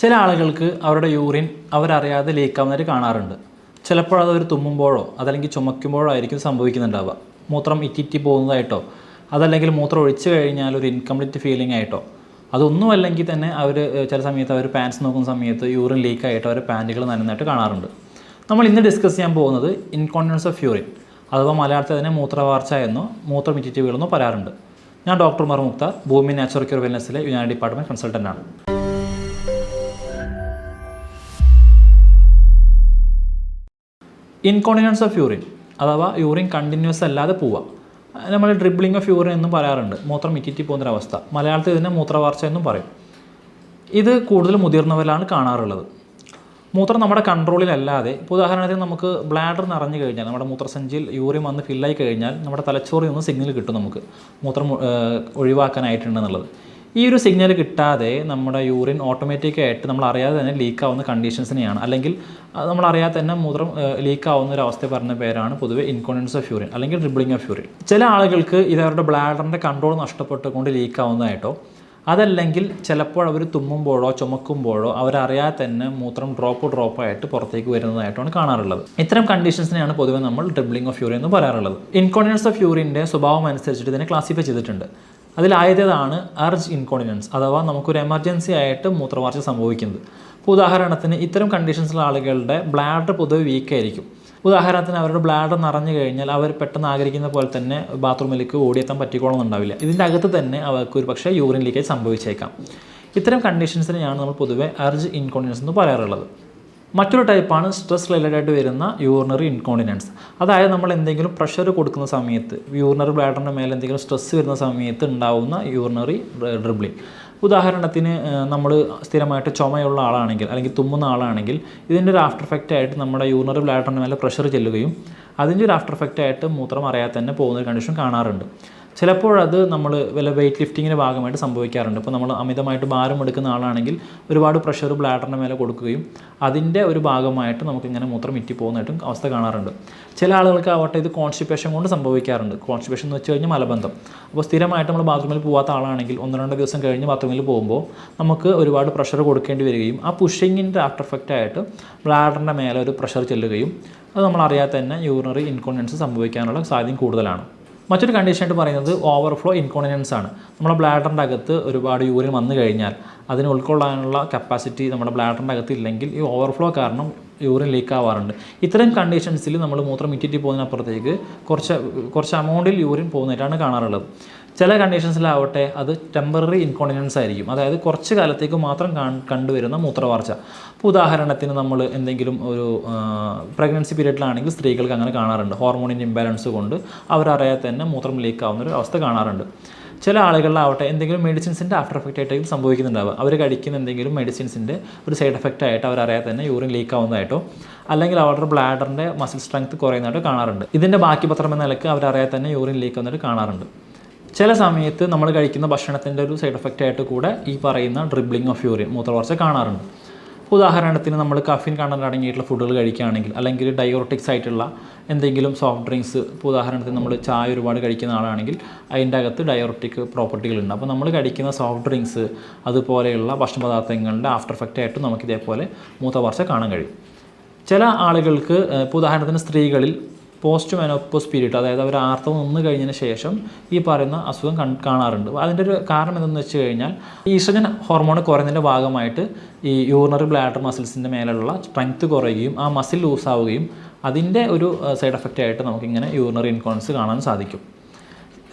ചില ആളുകൾക്ക് അവരുടെ യൂറിൻ അവരറിയാതെ ലീക്കാവുന്നവർ കാണാറുണ്ട്. ചിലപ്പോൾ അവർ തുമ്മുമ്പോഴോ അതല്ലെങ്കിൽ ചുമക്കുമ്പോഴോ ആയിരിക്കും സംഭവിക്കുന്നുണ്ടാവുക. മൂത്രം ഇറ്റിറ്റി പോകുന്നതായിട്ടോ അതല്ലെങ്കിൽ മൂത്രം ഒഴിച്ചു കഴിഞ്ഞാൽ ഒരു ഇൻകംപ്ലീറ്റ് ഫീലിംഗ് ആയിട്ടോ അതൊന്നും അല്ലെങ്കിൽ തന്നെ അവർ ചില സമയത്ത് അവർ പാൻസ് നോക്കുന്ന സമയത്ത് യൂറിൻ ലീക്കായിട്ട് അവർ പാന്റുകൾ നനന്നായിട്ട് കാണാറുണ്ട്. നമ്മൾ ഇന്ന് ഡിസ്കസ് ചെയ്യാൻ പോകുന്നത് ഇൻകോൺഫിഡൻസ് ഓഫ് യൂറിൻ അഥവാ മലയാളത്തിൽ തന്നെ മൂത്രവാർച്ച എന്നോ മൂത്രം ഇറ്റിറ്റിവുകളെന്നോ പറയാറുണ്ട്. ഞാൻ ഡോക്ടർ മർ Mukhtar Bhoomi natural cure വെൽനസ്സിലെ Unani department consultant incontinence of urine അഥവാ യൂറിൻ കണ്ടിന്യൂസ് അല്ലാതെ പോവുക. നമ്മൾ ഡ്രിബ്ലിംഗ് ഓഫ് യൂറിൻ എന്നും പറയാറുണ്ട്. മൂത്രം ഇറ്റിറ്റി പോകുന്നൊരവസ്ഥ. മലയാളത്തിൽ ഇതിനെ മൂത്രവാർച്ച എന്നും പറയും. ഇത് കൂടുതൽ മുതിർന്നവരിലാണ് കാണാറുള്ളത്. മൂത്രം നമ്മുടെ കൺട്രോളിലല്ലാതെ ഇപ്പോൾ ഉദാഹരണത്തിന് നമുക്ക് ബ്ലാഡർ നിറഞ്ഞു കഴിഞ്ഞാൽ നമ്മുടെ മൂത്രസഞ്ചിയിൽ യൂറിൻ വന്ന് ഫില്ലായി കഴിഞ്ഞാൽ നമ്മുടെ തലച്ചോറിൽ നിന്ന് സിഗ്നൽ കിട്ടും നമുക്ക്. മൂത്രം ഒഴിവാക്കാനായിട്ടുണ്ടെന്നുള്ളത് ഈ ഒരു സിഗ്നൽ കിട്ടാതെ നമ്മുടെ യൂറിൻ ഓട്ടോമാറ്റിക്കായിട്ട് നമ്മൾ അറിയാതെ തന്നെ ലീക്ക് ആവുന്ന കണ്ടീഷൻസിനെയാണ് അല്ലെങ്കിൽ നമ്മൾ അറിയാതെ തന്നെ മൂത്രം ലീക്ക് ആവുന്ന ഒരു അവസ്ഥ പറഞ്ഞ പേരാണ് പൊതുവെ ഇൻകോണ്ടൻസ് ഓഫ് യൂറിൻ അല്ലെങ്കിൽ ഡ്രിബ്ലിംഗ് ഓഫ് യൂറിൻ ചില ആളുകൾക്ക് ഇത് അവരുടെ ബ്ലാഡറിന്റെ കൺട്രോൾ നഷ്ടപ്പെട്ടുകൊണ്ട് ലീക്ക് ആവുന്നതായിട്ടോ അതല്ലെങ്കിൽ ചിലപ്പോൾ അവർ തുമ്മുമ്പോഴോ ചുമക്കുമ്പോഴോ അവരറിയാതെ തന്നെ മൂത്രം ഡ്രോപ്പ് ഡ്രോപ്പായിട്ട് പുറത്തേക്ക് വരുന്നതായിട്ടാണ് കാണാറുള്ളത്. ഇത്തരം കണ്ടീഷൻസിനെയാണ് പൊതുവെ നമ്മൾ ഡ്രിബ്ലിംഗ് ഓഫ് യൂറിൻ എന്ന് പറയാറുള്ളത്. ഇൻകോണ്ടിനൻസ് ഓഫ് യൂറിന്റെ സ്വഭാവം അനുസരിച്ചിട്ട് ഇതിനെ ക്ലാസിഫൈ ചെയ്തിട്ടുണ്ട്. അതിലായതാണ് അർജ് ഇൻകോണിനൻസ് അഥവാ നമുക്കൊരു എമർജൻസി ആയിട്ട് മൂത്രവാർച്ച സംഭവിക്കുന്നത്. അപ്പോൾ ഉദാഹരണത്തിന് ഇത്തരം കണ്ടീഷൻസിലുള്ള ആളുകളുടെ ബ്ലാഡർ പൊതുവെ വീക്കായിരിക്കും ഉദാഹരണത്തിന് അവരുടെ ബ്ലാഡർ നിറഞ്ഞു കഴിഞ്ഞാൽ അവർ പെട്ടെന്ന് ആഗ്രഹിക്കുന്ന പോലെ തന്നെ ബാത്റൂമിലേക്ക് ഓടിയെത്താൻ പറ്റിക്കോളണമെന്നുണ്ടാവില്ല ഇതിന്റെ അകത്ത് തന്നെ അവർക്ക് ഒരു പക്ഷേ യൂറിൻ ലീക്കേജ് സംഭവിച്ചേക്കാം. ഇത്തരം കണ്ടീഷൻസിനെയാണ് നമ്മൾ പൊതുവെ അർജ് ഇൻകോണ്ടിനൻസ് എന്ന് പറയാറുള്ളത്. മറ്റൊരു ടൈപ്പാണ് സ്ട്രെസ് റിലേറ്റഡ് ആയിട്ട് വരുന്ന യൂറിനറി ഇൻകോണ്ടിനൻസ് അതായത് നമ്മൾ എന്തെങ്കിലും പ്രഷർ കൊടുക്കുന്ന സമയത്ത് യൂറിനറി ബ്ലാഡറിന്റെ മേലെ എന്തെങ്കിലും സ്ട്രെസ് വരുന്ന സമയത്ത് ഉണ്ടാവുന്ന യൂറിനറി ഡ്രിബ്ലിംഗ് ഉദാഹരണത്തിന് നമ്മൾ സ്ഥിരമായിട്ട് ചുമയുള്ള ആളാണെങ്കിൽ അല്ലെങ്കിൽ തുമ്മുന്ന ആളാണെങ്കിൽ ഇതിന്റെ ഒരു ആഫ്റ്റർ എഫക്റ്റ് ആയിട്ട് നമ്മുടെ യൂറിനറി ബ്ലാഡറിന്റെ മേലെ പ്രഷർ ചെല്ലുകയും അതിന്റെ ഒരു ആഫ്റ്റർ എഫക്റ്റ് ആയിട്ട് മൂത്രം അറിയാതെ തന്നെ പോകുന്ന ഒരു കണ്ടീഷൻ കാണാറുണ്ട്. ചിലപ്പോഴത് നമ്മൾ വല്ല വെയിറ്റ് ലിഫ്റ്റിങ്ങിന്റെ ഭാഗമായിട്ട് സംഭവിക്കാറുണ്ട്. ഇപ്പോൾ നമ്മൾ അമിതമായിട്ട് ഭാരം എടുക്കുന്ന ആളാണെങ്കിൽ ഒരുപാട് പ്രഷർ ബ്ലാഡറിന്റെ മേലെ കൊടുക്കുകയും അതിന്റെ ഒരു ഭാഗമായിട്ട് നമുക്കിങ്ങനെ മൂത്രം ഇറ്റി പോകുന്നതായിട്ടും അവസ്ഥ കാണാറുണ്ട്. ചില ആളുകൾക്ക് ആവട്ടെ ഇത് കോൺസ്റ്റിപ്പേഷൻ കൊണ്ട് സംഭവിക്കാറുണ്ട്. കോൺസ്റ്റിപ്പേഷൻ എന്ന് വെച്ച് കഴിഞ്ഞാൽ മലബന്ധം. അപ്പോൾ സ്ഥിരമായിട്ട് നമ്മൾ ബാത്റൂമിൽ പോകാത്ത ആളാണെങ്കിൽ ഒന്ന് രണ്ട് ദിവസം കഴിഞ്ഞ് ബാത്റൂമിൽ പോകുമ്പോൾ നമുക്ക് ഒരുപാട് പ്രഷർ കൊടുക്കേണ്ടി വരികയും ആ പുഷിങ്ങിന്റെ ആഫ്റ്റർ എഫക്റ്റ് ആയിട്ട് ബ്ലാഡറിന്റെ മേലെ ഒരു പ്രഷർ ചെല്ലുകയും അത് നമ്മൾ അറിയാതെ തന്നെ യൂറിനറി ഇൻകോണ്ടിനൻസ് സംഭവിക്കാനുള്ള സാധ്യത കൂടുതലാണ്. മറ്റൊരു കണ്ടീഷൻ ആയിട്ട് പറയുന്നത് ഓവർഫ്ലോ ഇൻകോണ്ടിനൻസ് ആണ്. നമ്മുടെ ബ്ലാഡറിന്റെ അകത്ത് ഒരുപാട് യൂറിൻ വന്നു കഴിഞ്ഞാൽ അതിന് ഉൾക്കൊള്ളാനുള്ള കപ്പാസിറ്റി നമ്മുടെ ബ്ലാഡറിന്റെ അകത്ത് ഇല്ലെങ്കിൽ ഈ ഓവർഫ്ലോ കാരണം യൂറിൻ ലീക്ക് ആവാറുണ്ട്. ഇത്തരം കണ്ടീഷൻസിൽ നമ്മൾ മൂത്രം ഇറ്റിറ്റി പോകുന്നതിനപ്പുറത്തേക്ക് കുറച്ച് കുറച്ച് അമൗണ്ടിൽ യൂറിൻ പോകുന്നതായിട്ടാണ് കാണാറുള്ളത്. ചില കണ്ടീഷൻസിലാവട്ടെ അത് ടെമ്പററി ഇൻകോണ്ടിനൻസ് ആയിരിക്കും. അതായത് കുറച്ച് കാലത്തേക്ക് മാത്രം കണ്ടുവരുന്ന മൂത്രവാർച്ച. അപ്പോൾ ഉദാഹരണത്തിന് നമ്മൾ എന്തെങ്കിലും ഒരു പ്രഗ്നൻസി പീരീഡിലാണെങ്കിൽ സ്ത്രീകൾക്ക് അങ്ങനെ കാണാറുണ്ട്. ഹോർമോണിന്റെ ഇംബാലൻസ് കൊണ്ട് അവരറിയാതെ തന്നെ മൂത്രം ലീക്ക് ആവുന്ന ഒരു അവസ്ഥ കാണാറുണ്ട്. ചില ആളുകളിലാവട്ടെ എന്തെങ്കിലും മെഡിസിൻസിന്റെ ആഫ്റ്റർ എഫക്റ്റ് ആയിട്ടായിരിക്കും സംഭവിക്കുന്നുണ്ടാവുക. അവർ കഴിക്കുന്ന എന്തെങ്കിലും മെഡിസിൻസിന്റെ ഒരു സൈഡ് എഫക്റ്റ് ആയിട്ട് അവരറിയാതെ തന്നെ യൂറിൻ ലീക്ക് ആവുന്നതായിട്ടോ അല്ലെങ്കിൽ അവരുടെ ബ്ലാഡറിന്റെ മസിൽ സ്ട്രെങ്ത് കുറയുന്നതായിട്ടോ കാണാറുണ്ട്. ഇതിന്റെ ബാക്കി പത്രം എന്ന നിലയ്ക്ക് അവരറിയാതെ തന്നെ യൂറിൻ ലീക്ക് ആവുന്നതായിട്ട് കാണാറുണ്ട്. ചില സമയത്ത് നമ്മൾ കഴിക്കുന്ന ഭക്ഷണത്തിന്റെ ഒരു സൈഡ് എഫക്റ്റ് ആയിട്ട് കൂടെ ഈ പറയുന്ന ഡ്രിബ്ലിംഗ് ഓഫ് യൂറിൻ മൂത്രവാർച്ച കാണാറുണ്ട്. ഉദാഹരണത്തിന് നമ്മൾ കഫീൻ കണ്ടന്റ് അടങ്ങിയിട്ടുള്ള ഫുഡുകൾ കഴിക്കുകയാണെങ്കിൽ അല്ലെങ്കിൽ ഡയോറട്ടിക്സ് ആയിട്ടുള്ള എന്തെങ്കിലും സോഫ്റ്റ് ഡ്രിങ്ക്സ് ഇപ്പോൾ ഉദാഹരണത്തിന് നമ്മൾ ചായ ഒരുപാട് കഴിക്കുന്ന ആളാണെങ്കിൽ അതിന്റെ അകത്ത് ഡയോറട്ടിക് പ്രോപ്പർട്ടികളുണ്ട് അപ്പോൾ നമ്മൾ കഴിക്കുന്ന സോഫ്റ്റ് ഡ്രിങ്ക്സ് അതുപോലെയുള്ള ഭക്ഷണ പദാർത്ഥങ്ങളുടെ ആഫ്റ്റർ എഫക്റ്റ് ആയിട്ട് നമുക്ക് ഇതേപോലെ കാണാൻ കഴിയും. ചില ആളുകൾക്ക് ഇപ്പോൾ ഉദാഹരണത്തിന് സ്ത്രീകളിൽ പോസ്റ്റ് മെനോപ്പോസ് പീരീഡ് അതായത് അവർ ആർത്തവം നിന്ന് കഴിഞ്ഞതിന് ശേഷം ഈ പറയുന്ന അസുഖം കാണാറുണ്ട്. അതിന്റെ ഒരു കാരണം എന്തെന്ന് വെച്ച് കഴിഞ്ഞാൽ ഈസ്ട്രജൻ ഹോർമോൺ കുറയുന്നതിന്റെ ഭാഗമായിട്ട് ഈ യൂറിനറി ബ്ലാഡർ മസിൽസിന്റെ മേലുള്ള സ്ട്രെങ്ത് കുറയുകയും ആ മസിൽ ലൂസാവുകയും അതിന്റെ ഒരു സൈഡ് എഫക്റ്റ് ആയിട്ട് നമുക്കിങ്ങനെ യൂറിനറി ഇൻകോൺസ് കാണാൻ സാധിക്കും.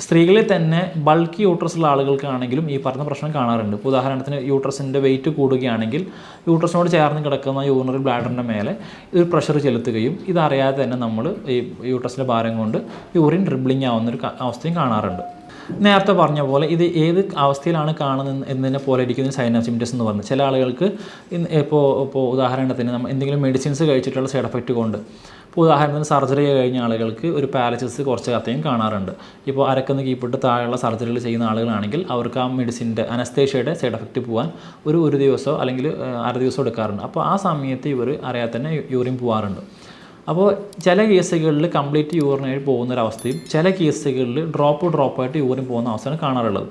സ്ത്രീകളിൽ തന്നെ ബൾക്കി യൂട്രസ് ഉള്ള ആളുകൾക്കാണെങ്കിലും ഈ പറഞ്ഞ പ്രശ്നം കാണാറുണ്ട്. ഇപ്പോൾ ഉദാഹരണത്തിന് യൂട്രസിന്റെ വെയിറ്റ് കൂടുകയാണെങ്കിൽ യൂട്രസിനോട് ചേർന്ന് കിടക്കുന്ന യൂറിനറി ബ്ലാഡറിന്റെ മേലെ ഒരു പ്രഷർ ചെലുത്തുകയും ഇതറിയാതെ തന്നെ നമ്മൾ ഈ യൂട്രസിന്റെ ഭാരം കൊണ്ട് യൂറിൻ ഡ്രിബ്ലിംഗ് ആവുന്ന ഒരു അവസ്ഥയും കാണാറുണ്ട്. നേരത്തെ പറഞ്ഞ പോലെ ഇത് ഏത് അവസ്ഥയിലാണ് കാണുന്നത് എന്നതിനെ പോലെ ഇരിക്കുന്ന സൈൻ ഓഫ് സിംറ്റംസ് എന്ന് പറഞ്ഞു. ചില ആളുകൾക്ക് ഇപ്പോൾ ഇപ്പോൾ ഉദാഹരണത്തിന് നമ്മൾ എന്തെങ്കിലും മെഡിസിൻസ് കഴിച്ചിട്ടുള്ള സൈഡ് എഫക്റ്റ് കൊണ്ട് ഇപ്പോൾ ഉദാഹരണത്തിന് സർജറി കഴിഞ്ഞ ആളുകൾക്ക് ഒരു പാരലിസിസ് കുറച്ച് കത്തയും കാണാറുണ്ട്. ഇപ്പോൾ അരക്കുന്ന കീപ്പിട്ട് താഴെയുള്ള സർജറികൾ ചെയ്യുന്ന ആളുകളാണെങ്കിൽ അവർക്ക് ആ മെഡിസിന്റെ അനസ്തേഷ്യയുടെ സൈഡ് എഫക്റ്റ് പോകാൻ ഒരു ഒരു ദിവസമോ അല്ലെങ്കിൽ അര ദിവസം എടുക്കാറുണ്ട്. അപ്പോൾ ആ സമയത്ത് ഇവർ അറിയാതെ തന്നെ യൂറിൻ പോകാറുണ്ട് അപ്പോൾ ചില കേസുകളിൽ കംപ്ലീറ്റ് യൂറിനായി പോകുന്നൊരവസ്ഥയും ചില കേസുകളിൽ ഡ്രോപ്പ് ഡ്രോപ്പായിട്ട് യൂറിൻ പോകുന്ന അവസ്ഥയാണ് കാണാറുള്ളത്.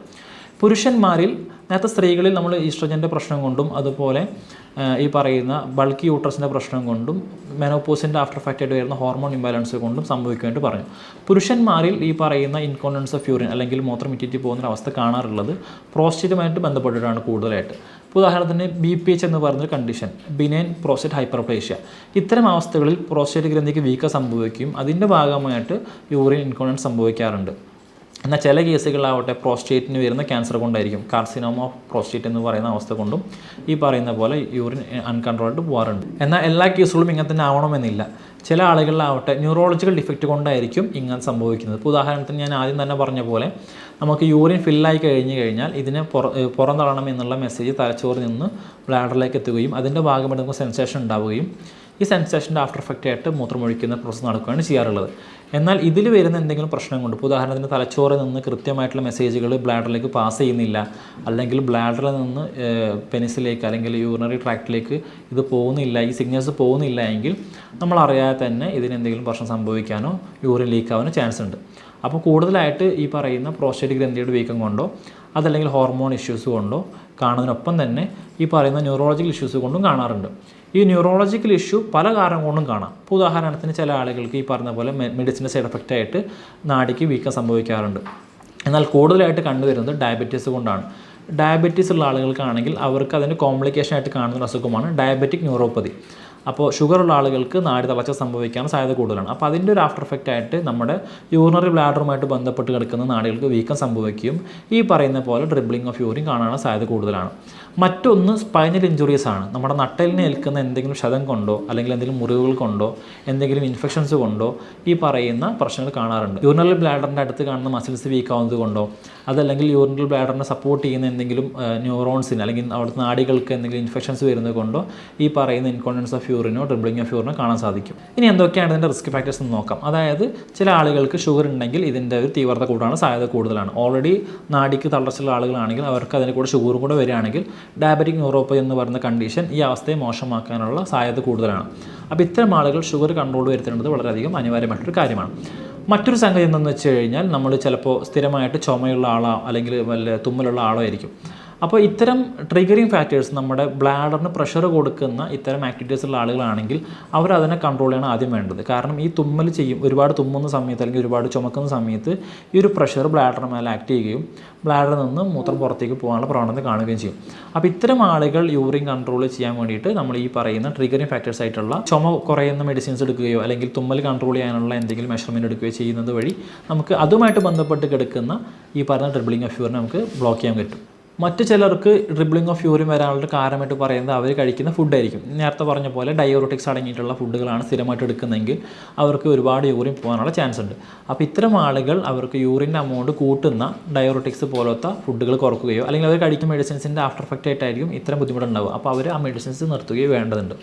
പുരുഷന്മാരിൽ നേരത്തെ സ്ത്രീകളിൽ നമ്മൾ ഈസ്ട്രജന്റെ പ്രശ്നം കൊണ്ടും അതുപോലെ ഈ പറയുന്ന ബൾക്കി യൂട്രസിന്റെ പ്രശ്നം കൊണ്ടും മെനോപോസിന്റെ ആഫ്റ്റർ ഫാക്റ്റായിട്ട് വരുന്ന ഹോർമോൺ ഇംബാലൻസ് കൊണ്ടും സംഭവിക്കുമെന്ന് പറഞ്ഞു. പുരുഷന്മാരിൽ ഈ പറയുന്ന ഇൻകോണ്ടൻസ് ഓഫ് യൂറിൻ അല്ലെങ്കിൽ മൂത്രം ഇറ്റിറ്റി പോകുന്ന അവസ്ഥ കാണാറുള്ളത് പ്രോസ്റ്റേറ്റുമായിട്ട് ബന്ധപ്പെട്ടിട്ടാണ് കൂടുതലായിട്ട്. ഉദാഹരണത്തിന് ബി പി എച്ച് എന്ന് പറയുന്ന കണ്ടീഷൻ ബിനൈൻ പ്രോസ്റ്റേറ്റ് ഹൈപ്പർപ്ലേഷ്യ ഇത്തരം അവസ്ഥകളിൽ പ്രോസ്റ്റേറ്റ് ഗ്രന്ഥിക്ക് വീക്കം സംഭവിക്കുകയും അതിന്റെ ഭാഗമായിട്ട് യൂറിൻ ഇൻകോണ്ടൻസ് സംഭവിക്കാറുണ്ട്. എന്നാൽ ചില കേസുകളാവട്ടെ പ്രോസ്റ്റേറ്റിന് വരുന്ന ക്യാൻസർ കൊണ്ടായിരിക്കും. കാർസിനോമ ഓഫ് പ്രോസ്റ്റേറ്റ് എന്ന് പറയുന്ന അവസ്ഥ കൊണ്ടും ഈ പറയുന്ന പോലെ യൂറിൻ അൺകൺട്രോൾഡ് പോകാറുണ്ട് എന്നാൽ എല്ലാ കേസുകളും ഇങ്ങനെ തന്നെ ആവണമെന്നില്ല. ചില ആളുകളിലാവട്ടെ ന്യൂറോളജിക്കൽ ഡിഫക്റ്റ് കൊണ്ടായിരിക്കും ഇങ്ങനെ സംഭവിക്കുന്നത്. ഇപ്പോൾ ഉദാഹരണത്തിന് ഞാൻ ആദ്യം തന്നെ പറഞ്ഞ പോലെ നമുക്ക് യൂറിൻ ഫില്ലായി കഴിഞ്ഞു കഴിഞ്ഞാൽ ഇതിനെ പുറം തള്ളണം എന്നുള്ള മെസ്സേജ് തലച്ചോറിൽ നിന്ന് ബ്ലാഡറിലേക്ക് എത്തുകയും അതിന്റെ ഭാഗമായിട്ട് നമുക്ക് സെൻസേഷൻ ഉണ്ടാവുകയും ഈ സെൻസേഷന്റെ ആഫ്റ്റർ എഫക്റ്റ് ആയിട്ട് മൂത്രമൊഴിക്കുന്ന പ്രോസസ്സ് നടക്കുകയാണ് ചെയ്യാറുള്ളത്. എന്നാൽ ഇതിൽ വരുന്ന എന്തെങ്കിലും പ്രശ്നം കൊണ്ട് ഇപ്പോൾ ഉദാഹരണത്തിന് തലച്ചോറിൽ നിന്ന് കൃത്യമായിട്ടുള്ള മെസ്സേജുകൾ ബ്ലാഡറിലേക്ക് പാസ് ചെയ്യുന്നില്ല അല്ലെങ്കിൽ ബ്ലാഡറിൽ നിന്ന് പെനിസിലേക്ക് അല്ലെങ്കിൽ യൂറിനറി ട്രാക്റ്റിലേക്ക് ഇത് പോകുന്നില്ല ഈ സിഗ്നൽസ് പോകുന്നില്ല എങ്കിൽ നമ്മൾ അറിയാതെ തന്നെ ഇതിന് എന്തെങ്കിലും പ്രശ്നം സംഭവിക്കാനോ യൂറിൻ ലീക്കാവാനോ ചാൻസ് ഉണ്ട്. അപ്പോൾ കൂടുതലായിട്ട് ഈ പറയുന്ന പ്രോസ്റ്റേറ്റ് ഗ്രന്ഥിയുടെ വീക്കം കൊണ്ടോ അതല്ലെങ്കിൽ ഹോർമോൺ ഇഷ്യൂസ് കൊണ്ടോ കാണുന്നതിനൊപ്പം തന്നെ ഈ പറയുന്ന ന്യൂറോളജിക്കൽ ഇഷ്യൂസ് കൊണ്ടും കാണാറുണ്ട്. ഈ ന്യൂറോളജിക്കൽ ഇഷ്യൂ പല കാരണം കൊണ്ടും കാണാം. ഇപ്പോൾ ഉദാഹരണത്തിന് ചില ആളുകൾക്ക് ഈ പറഞ്ഞ പോലെ മെഡിസിന്റെ സൈഡ് എഫക്റ്റ് ആയിട്ട് നാടിക്ക് വീക്കം സംഭവിക്കാറുണ്ട്. എന്നാൽ കൂടുതലായിട്ട് കണ്ടുവരുന്നത് ഡയബറ്റീസ് കൊണ്ടാണ്. ഡയബറ്റീസ് ഉള്ള ആളുകൾക്കാണെങ്കിൽ അവർക്ക് അതിന്റെ കോംപ്ലിക്കേഷൻ ആയിട്ട് കാണുന്ന ഒരു അസുഖമാണ് ഡയബറ്റിക് ന്യൂറോപ്പതി അപ്പോൾ ഷുഗർ ഉള്ള ആളുകൾക്ക് നാടി തളച്ച സംഭവിക്കാൻ സാധ്യത കൂടുതലാണ്. അപ്പോൾ അതിന്റെ ഒരു ആഫ്റ്റർ എഫക്റ്റ് ആയിട്ട് നമ്മുടെ യൂറിനറി ബ്ലാഡറുമായിട്ട് ബന്ധപ്പെട്ട് കിടക്കുന്ന നാടുകൾക്ക് വീക്കം സംഭവിക്കുകയും ഈ പറയുന്ന പോലെ ഡ്രിബ്ലിംഗ് ഓഫ് യൂറിൻ കാണാനുള്ള സാധ്യത കൂടുതലാണ്. മറ്റൊന്ന് സ്പൈനൽ ഇഞ്ചുറീസ് ആണ്. നമ്മുടെ നട്ടലിനെ ഏൽക്കുന്ന എന്തെങ്കിലും ക്ഷതം കൊണ്ടോ അല്ലെങ്കിൽ എന്തെങ്കിലും മുറിവുകൾ കൊണ്ടോ എന്തെങ്കിലും ഇൻഫെക്ഷൻസ് കൊണ്ടോ ഈ പറയുന്ന പ്രശ്നങ്ങൾ കാണാറുണ്ട്. യൂറിനറി ബ്ലാഡറിന്റെ അടുത്ത് കാണുന്ന മസിൽസ് വീക്കാവുന്നത് കൊണ്ടോ അതല്ലെങ്കിൽ യൂറിനറി ബ്ലാഡറിനെ സപ്പോർട്ട് ചെയ്യുന്ന എന്തെങ്കിലും ന്യൂറോൺസിന് അല്ലെങ്കിൽ അവിടുത്തെ നാടികൾക്ക് എന്തെങ്കിലും ഇൻഫെക്ഷൻസ് വരുന്നത് കൊണ്ടോ ഈ പറയുന്ന ഇൻകോണ്ടൻസ് ഓഫ് യൂറിനോ ഡ്രിബ്ലിംഗ് ഓഫ് യൂറിനോ കാണാൻ സാധിക്കും. ഇനി എന്തൊക്കെയാണ് ഇതിന്റെ റിസ്ക് ഫാക്ടേഴ്സ് എന്ന് നോക്കാം. അതായത് ചില ആളുകൾക്ക് ഷുഗർ ഉണ്ടെങ്കിൽ ഇതിന്റെ ഒരു തീവ്രത കൂടാണ് സാധ്യത കൂടുതലാണ്. ഓൾറെഡി നാടിക്ക് തളർച്ചയുള്ള ആളുകളാണെങ്കിൽ അവർക്ക് അതിന് കൂടെ ഷുഗറും കൂടെ വരികയാണെങ്കിൽ ഡയബറ്റിക് ന്യൂറോപ്പതി എന്ന് പറയുന്ന കണ്ടീഷൻ ഈ അവസ്ഥയെ മോശമാക്കാനുള്ള സാധ്യത കൂടുതലാണ്. അപ്പോൾ ഇത്തരം ആളുകൾ ഷുഗർ കൺട്രോൾ വരുത്തേണ്ടത് വളരെയധികം അനിവാര്യമായിട്ടൊരു കാര്യമാണ്. മറ്റൊരു സംഗതി എന്തെന്ന് വെച്ച് കഴിഞ്ഞാൽ നമ്മൾ ചിലപ്പോൾ സ്ഥിരമായിട്ട് ചുമയുള്ള ആളോ അല്ലെങ്കിൽ വല്ല തുമ്മലുള്ള ആളോ ആയിരിക്കും അപ്പോൾ ഇത്തരം ട്രിഗറിങ് ഫാക്ടേഴ്സ് നമ്മുടെ ബ്ലാഡറിന് പ്രഷർ കൊടുക്കുന്ന ഇത്തരം ആക്ടിവിറ്റീസ് ഉള്ള ആളുകളാണെങ്കിൽ അവർ അതിനെ കൺട്രോൾ ചെയ്യണം ആദ്യം വേണ്ടത്. കാരണം ഈ തുമ്മൽ ചെയ്യും ഒരുപാട് തുമ്മുന്ന സമയത്ത് അല്ലെങ്കിൽ ഒരുപാട് ചുമക്കുന്ന സമയത്ത് ഈ ഒരു പ്രഷർ ബ്ലാഡറിന് മേലെ ആക്ട് ചെയ്യുകയും ബ്ലാഡറിൽ നിന്ന് മൂത്രം പുറത്തേക്ക് പോകാനുള്ള പ്രവണത കാണുകയും ചെയ്യും. അപ്പോൾ ഇത്തരം ആളുകൾ യൂറിൻ കൺട്രോൾ ചെയ്യാൻ വേണ്ടിയിട്ട് നമ്മൾ ഈ പറയുന്ന ട്രിഗറിങ് ഫാക്ടേഴ്സ് ആയിട്ടുള്ള ചുമ കുറയുന്ന മെഡിസിൻസ് എടുക്കുകയോ അല്ലെങ്കിൽ തുമ്മൽ കൺട്രോൾ ചെയ്യാനുള്ള എന്തെങ്കിലും മെഷർമെന്റ് എടുക്കുകയോ ചെയ്യുന്നത് വഴി നമുക്ക് അതുമായിട്ട് ബന്ധപ്പെട്ട് കിടക്കുന്ന ഈ പറഞ്ഞ ട്രിബിളിംഗ് ഓഫ് യൂറിനെ നമുക്ക് ബ്ലോക്ക് ചെയ്യാൻ പറ്റും. മറ്റു ചിലർക്ക് ഡ്രിബ്ലിംഗ് ഓഫ് യൂറിൻ വരാനുള്ള കാരണമായിട്ട് പറയുന്നത് അവർ കഴിക്കുന്ന ഫുഡായിരിക്കും നേരത്തെ പറഞ്ഞ പോലെ ഡയോറിറ്റിക്സ് അടങ്ങിയിട്ടുള്ള ഫുഡുകളാണ് സ്ഥിരമായിട്ട് എടുക്കുന്നതെങ്കിൽ അവർക്ക് ഒരുപാട് യൂറിൻ പോകാനുള്ള ചാൻസ് ഉണ്ട്. അപ്പോൾ ഇത്തരം ആളുകൾ അവർക്ക് യൂറിന്റെ അമൗണ്ട് കൂട്ടുന്ന ഡയോറിറ്റിക്സ് പോലത്തെ ഫുഡുകൾ കുറക്കുകയോ അല്ലെങ്കിൽ അവർ കഴിക്കുന്ന മെഡിസിൻസിന്റെ ആഫ്റ്റർ എഫക്റ്റ് ആയിട്ടായിരിക്കും ഇത്തരം ബുദ്ധിമുട്ടുണ്ടാവുക. അപ്പോൾ അവർ ആ മെഡിസിൻസ് നിർത്തുകയോ വേണ്ടതുണ്ട്.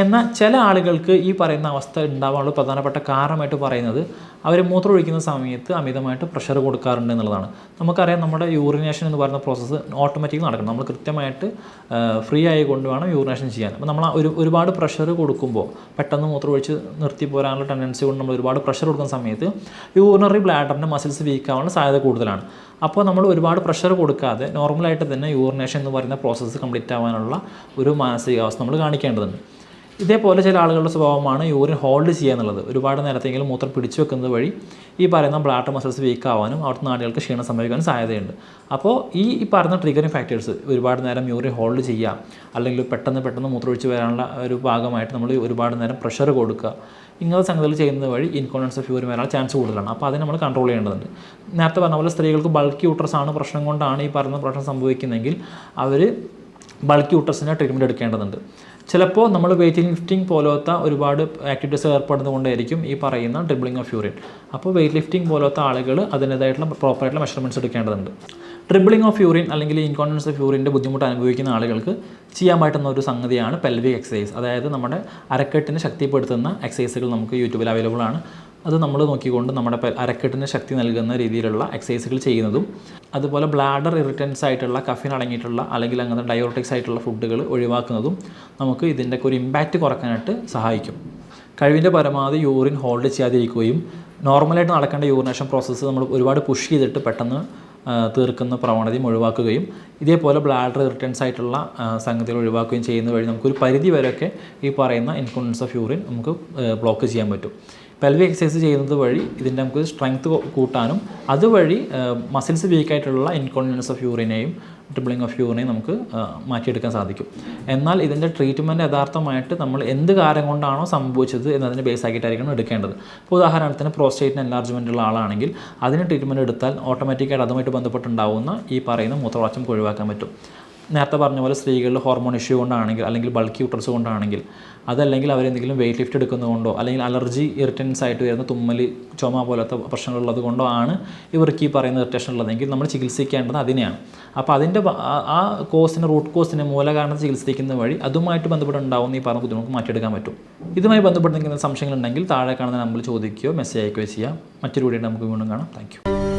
എന്നാൽ ചില ആളുകൾക്ക് ഈ പറയുന്ന അവസ്ഥ ഉണ്ടാവാനുള്ള പ്രധാനപ്പെട്ട കാരണമായിട്ട് പറയുന്നത് അവർ മൂത്രം ഒഴിക്കുന്ന സമയത്ത് അമിതമായിട്ട് പ്രഷർ കൊടുക്കാറുണ്ട് എന്നുള്ളതാണ്. നമുക്കറിയാം നമ്മുടെ യൂറിനേഷൻ എന്ന് പറയുന്ന പ്രോസസ്സ് ഓട്ടോമാറ്റിക് നടക്കണം. നമ്മൾ കൃത്യമായിട്ട് ഫ്രീ ആയി കൊണ്ട് വേണം യൂറിനേഷൻ ചെയ്യാൻ. അപ്പോൾ നമ്മൾ ഒരു ഒരുപാട് പ്രഷർ കൊടുക്കുമ്പോൾ പെട്ടെന്ന് മൂത്രം ഒഴിച്ച് നിർത്തി പോരാനുള്ള ടെൻഡൻസി കൊണ്ട് നമ്മൾ ഒരുപാട് പ്രഷർ കൊടുക്കുന്ന സമയത്ത് യൂറിനറി ബ്ലാഡറിന്റെ മസിൽസ് വീക്ക് ആവാനുള്ള സാധ്യത കൂടുതലാണ്. അപ്പോൾ നമ്മൾ ഒരുപാട് പ്രഷർ കൊടുക്കാതെ നോർമലായിട്ട് തന്നെ യൂറിനേഷൻ എന്ന് പറയുന്ന പ്രോസസ്സ് കംപ്ലീറ്റ് ആവാനുള്ള ഒരു മാനസികാവസ്ഥ നമ്മൾ കാണിക്കേണ്ടതുണ്ട്. ഇതേപോലെ ചില ആളുകളുടെ സ്വഭാവമാണ് യൂറിൻ ഹോൾഡ് ചെയ്യുക എന്നുള്ളത്. ഒരുപാട് നേരത്തെങ്കിലും മൂത്രം പിടിച്ചു വെക്കുന്നത് വഴി ഈ പറയുന്ന ബ്ലാഡർ മസിൽസ് വീക്ക് ആവാനും അവിടുത്തെ നാടുകൾക്ക് ക്ഷീണം സംഭവിക്കാനും സാധ്യതയുണ്ട്. അപ്പോൾ ഈ ഈ പറയുന്ന ട്രിഗറിങ് ഫാക്ടേഴ്സ് ഒരുപാട് നേരം യൂറിൻ ഹോൾഡ് ചെയ്യുക അല്ലെങ്കിൽ പെട്ടെന്ന് പെട്ടെന്ന് മൂത്രമൊഴിച്ച് വരാനുള്ള ഒരു ഭാഗമായിട്ട് നമ്മൾ ഒരുപാട് നേരം പ്രഷർ കൊടുക്കുക ഇങ്ങനത്തെ സംഗതികൾ ചെയ്യുന്നത് വഴി ഇൻകോണൻസ് ഓഫ് യൂറിൻ വരാനുള്ള ചാൻസ് കൂടുതലാണ്. അപ്പോൾ അതിന് നമ്മൾ കൺട്രോൾ ചെയ്യേണ്ടതുണ്ട്. നേരത്തെ പറഞ്ഞ പോലെ സ്ത്രീകൾക്ക് ബൾക്കി യൂട്രസ് ആണ് പ്രശ്നം കൊണ്ടാണ് ഈ പറയുന്ന പ്രശ്നം സംഭവിക്കുന്നതെങ്കിൽ അവർ ബൾക്കി യൂട്രസിന് ട്രീറ്റ്മെന്റ് എടുക്കേണ്ടതുണ്ട്. ചിലപ്പോൾ നമ്മൾ വെയിറ്റ് ലിഫ്റ്റിംഗ് പോലത്തെ ഒരുപാട് ആക്ടിവിറ്റീസ് ഏർപ്പെടുന്നത് കൊണ്ടായിരിക്കും ഈ പറയുന്ന ഡ്രിബ്ലിംഗ് ഓഫ് യൂറിൻ അപ്പോൾ വെയിറ്റ് ലിഫ്റ്റിംഗ് പോലത്തെ ആളുകൾ അതിന്റേതായിട്ടുള്ള പ്രോപ്പറായിട്ടുള്ള മെഷർമെന്റ്സ് എടുക്കേണ്ടതുണ്ട്. ഡ്രിബ്ലിംഗ് ഓഫ് യൂറിൻ അല്ലെങ്കിൽ ഇൻകോൺഫിഡൻസ് ഓഫ് യൂറിന്റെ ബുദ്ധിമുട്ട് അനുഭവിക്കുന്ന ആളുകൾക്ക് ചെയ്യാൻ പറ്റുന്ന ഒരു സംഗതിയാണ് പെൽവിക് എക്സസൈസ് അതായത് നമ്മുടെ അരക്കെട്ടിനെ ശക്തിപ്പെടുത്തുന്ന എക്സസൈസുകൾ നമുക്ക് യൂട്യൂബിൽ അവൈലബിൾ ആണ്. അത് നമ്മൾ നോക്കിക്കൊണ്ട് നമ്മുടെ അരക്കെട്ടിന് ശക്തി നൽകുന്ന രീതിയിലുള്ള എക്സസൈസുകൾ ചെയ്യുന്നതും അതുപോലെ ബ്ലാഡർ ഇറിറ്റൻസ് ആയിട്ടുള്ള കഫിൻ അടങ്ങിയിട്ടുള്ള അല്ലെങ്കിൽ അങ്ങനെ ഡയോട്ടിക്സ് ആയിട്ടുള്ള ഫുഡുകൾ ഒഴിവാക്കുന്നതും നമുക്ക് ഇതിന്റെ ഒരു ഇമ്പാക്റ്റ് കുറക്കാനായിട്ട് സഹായിക്കും. കഴിവിന്റെ പരമാവധി യൂറിൻ ഹോൾഡ് ചെയ്യാതിരിക്കുകയും നോർമലായിട്ട് നടക്കേണ്ട യൂറിനേഷൻ പ്രോസസ്സ് നമ്മൾ ഒരുപാട് പുഷ് ചെയ്തിട്ട് പെട്ടെന്ന് തീർക്കുന്ന പ്രവണതയും ഒഴിവാക്കുകയും ഇതേപോലെ ബ്ലാഡർ റിട്ടേൺസ് ആയിട്ടുള്ള സംഗതികൾ ഒഴിവാക്കുകയും ചെയ്യുന്ന വഴി നമുക്കൊരു പരിധി വരെയൊക്കെ ഈ പറയുന്ന ഇൻകോണ്ടൻസ് ഓഫ് യൂറിൻ നമുക്ക് ബ്ലോക്ക് ചെയ്യാൻ പറ്റും. പെൽവി എക്സസൈസ് ചെയ്യുന്നത് വഴി ഇതിന്റെ നമുക്ക് സ്ട്രെങ്ത് കൂട്ടാനും അതുവഴി മസിൽസ് വീക്കായിട്ടുള്ള ഇൻകോണ്ടിനൻസ് ഓഫ് യൂറിനെയും ട്രിബിളിംഗ് ഓഫ് യൂറിനെയും നമുക്ക് മാറ്റിയെടുക്കാൻ സാധിക്കും. എന്നാൽ ഇതിന്റെ ട്രീറ്റ്മെന്റ് യഥാർത്ഥമായിട്ട് നമ്മൾ എന്ത് കാര്യം കൊണ്ടാണോ സംഭവിച്ചത് എന്നതിനെ ബേസ് ആക്കിയിട്ടായിരിക്കണം എടുക്കേണ്ടത്. ഇപ്പോൾ ഉദാഹരണത്തിന് പ്രോസ്റ്റേറ്റിന് എൻലാർജ്മെന്റ് ഉള്ള ആളാണെങ്കിൽ അതിന് ട്രീറ്റ്മെന്റ് എടുത്താൽ ഓട്ടോമാറ്റിക്കായിട്ട് അതുമായിട്ട് ബന്ധപ്പെട്ടുണ്ടാവുന്ന ഈ പറയുന്ന മൂത്രവാച്ചം ഒഴിവാക്കാൻ പറ്റും. നേരത്തെ പറഞ്ഞ പോലെ സ്ത്രീകളിൽ ഹോർമോൺ ഇഷ്യൂ കൊണ്ടാണെങ്കിൽ അല്ലെങ്കിൽ ബൾക്കി യൂട്ടർസ് കൊണ്ടാണെങ്കിൽ അതല്ലെങ്കിൽ അവരെന്തെങ്കിലും വെയിറ്റ് ലിഫ്റ്റ് എടുക്കുന്നതുകൊണ്ടോ അല്ലെങ്കിൽ അലർജി ഇറിറ്റൻസ് ആയിട്ട് വരുന്ന തുമ്മൽ ചുമ പോലത്തെ പ്രശ്നങ്ങളുള്ളത് കൊണ്ടോ ആണ് ഇവർക്ക് ഈ പറയുന്ന ഇറിറ്റേഷൻ ഉള്ളതെങ്കിൽ നമ്മൾ ചികിത്സിക്കേണ്ടത് അതിനെയാണ്. അപ്പോൾ അതിന്റെ ആ- കോസിന് റൂട്ട് കോസിന് മൂലകാരണത്തെ ചികിത്സിക്കുന്ന വഴി അതുമായിട്ട് ബന്ധപ്പെട്ടുണ്ടാവുന്ന ഈ പറഞ്ഞ ബുദ്ധിമുട്ട് മാറ്റിയെടുക്കാൻ പറ്റും. ഇതുമായി ബന്ധപ്പെട്ട് എന്തെങ്കിലും സംശയങ്ങളുണ്ടെങ്കിൽ താഴെ കാണുന്ന നമ്മൾ ചോദിക്കുകയോ മെസ്സേജ് അയക്കുകയോ ചെയ്യാം. മറ്റൊരു വീഡിയോ നമുക്ക് വീണ്ടും കാണാം. താങ്ക്